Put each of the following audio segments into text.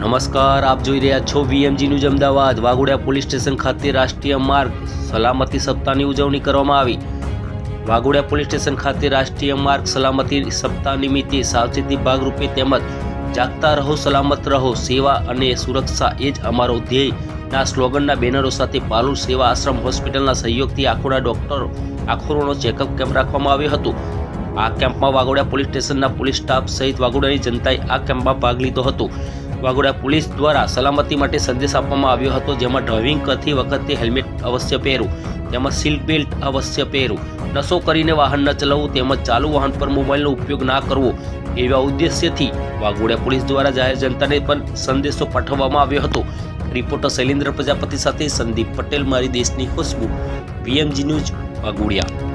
નમસ્કાર, આપ જોઈ રહ્યા છો VMG news Ahmedabad. Waghodia police station ખાતે રાષ્ટ્રીય માર્ગ સલામતી સપ્તાહની ઉજવણી કરવામાં આવી. વાઘોડિયા પોલીસ સ્ટેશન ખાતે રાષ્ટ્રીય માર્ગ સલામતી સપ્તાહ નિમિત્તે સાવચેતી ભાગરૂપે તેમજ જાગતા રહો, સલામત રહો, સેવા અને સુરક્ષા એ જ અમારો ધ્યેયના સ્લોગનના બેનરો સાથે પાલુ સેવા આશ્રમ હોસ્પિટલના સહયોગથી આખોડા ડોક્ટરો આખોરોનો ચેકઅપ કેમ્પ રાખવામાં આવ્યો હતો. આ કેમ્પમાં વાઘોડિયા પોલીસ સ્ટેશનના પોલીસ સ્ટાફ સહિત વાઘોડિયાની જનતાએ આ કેમ્પમાં ભાગ લીધો હતો. વાઘોડિયા પોલીસ દ્વારા સલામતી માટે સંદેશ આપવામાં આવ્યો હતો, જેમાં ડ્રાઇવિંગ કરતી વખતે હેલ્મેટ અવશ્ય પહેરવું તેમજ સીટ બેલ્ટ અવશ્ય પહેરવું નશો કરીને વાહન ન ચલાવવું તેમજ ચાલુ વાહન પર મોબાઈલનો ઉપયોગ ના કરવો, એવા ઉદ્દેશ્યથી વાઘોડિયા પોલીસ દ્વારા જાહેર જનતાને પણ સંદેશો પાઠવવામાં આવ્યો હતો. રિપોર્ટર શૈલેન્દ્ર પ્રજાપતિ સાથે સંદીપ પટેલ, મારી દેશની ખુશ્બુ, પીએમજી ન્યૂઝ વાઘોડિયા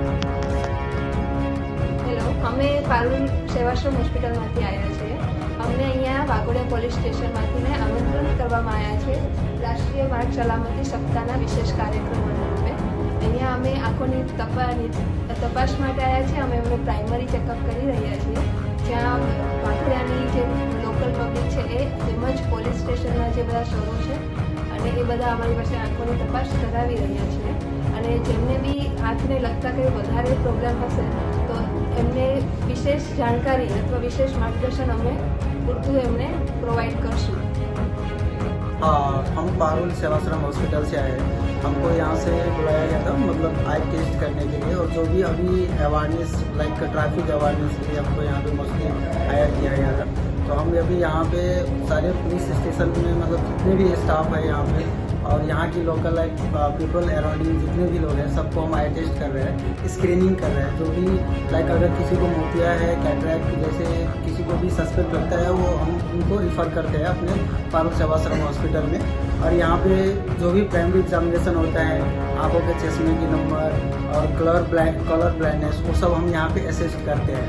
અમે પારુલ સેવાશ્રમ હોસ્પિટલમાંથી આવ્યા છીએ. અમને અહીંયા વાઘોડિયા પોલીસ સ્ટેશનમાંથીને આમંત્રણ કરવામાં આવ્યા છે રાષ્ટ્રીય માર્ગ સલામતી સપ્તાહના વિશેષ કાર્યક્રમ રૂપે. અહીંયા અમે આંખોની તપાની તપાસ માટે આવ્યા છીએ. અમે એમનું પ્રાઇમરી ચેકઅપ કરી રહ્યા છીએ. જ્યાં વાઘોડિયાની જે લોકલ પબ્લિક છે એ તેમજ પોલીસ સ્ટેશનના જે બધા શોરૂમ છે અને એ બધા અમારી પાસે આંખોની તપાસ કરાવી રહ્યા છીએ અને જેમને બી આંખને લગતા કંઈ વધારે પ્રોબ્લેમ હશે, તો એમને વિશેષ જાણકારી અથવા વિશેષ માર્ગદર્શન અમે પૂરતું એમને પ્રોવાઈડ કરશું हाँ हम पारुल सेवाश्रम हॉस्पिटल से आए हैं हमको यहाँ से बुलाया गया था मतलब आई टेस्ट करने के लिए और जो भी अभी अवेयरनेस लाइक ट्रैफिक अवेयरनेस के लिए हमको यहाँ पे मोस्टली हायर किया गया था तो हम अभी यहाँ पे सारे पुलिस स्टेशन में मतलब जितने भी स्टाफ है यहाँ पे और यहाँ की लोकल लाइक पीपल अराउंडिंग जितने भी लोग हैं, सबको हम आई टेस्ट कर रहे हैं स्क्रीनिंग कर रहे हैं। जो भी लाइक अगर किसी को मोतिया है कैटरैक्ट जैसे किसी को भी सस्पेक्ट लगता है, वो हम उनको रिफ़र करते हैं अपने पारुल सेवाश्रम हॉस्पिटल में। और यहाँ पे जो भी प्राइमरी एग्जामिनेशन होता है, आँखों के चश्मे की नंबर और कलर ब्लाइंड कलर ब्लाइंडनेस वो सब हम यहाँ पे असिस्ट करते हैं।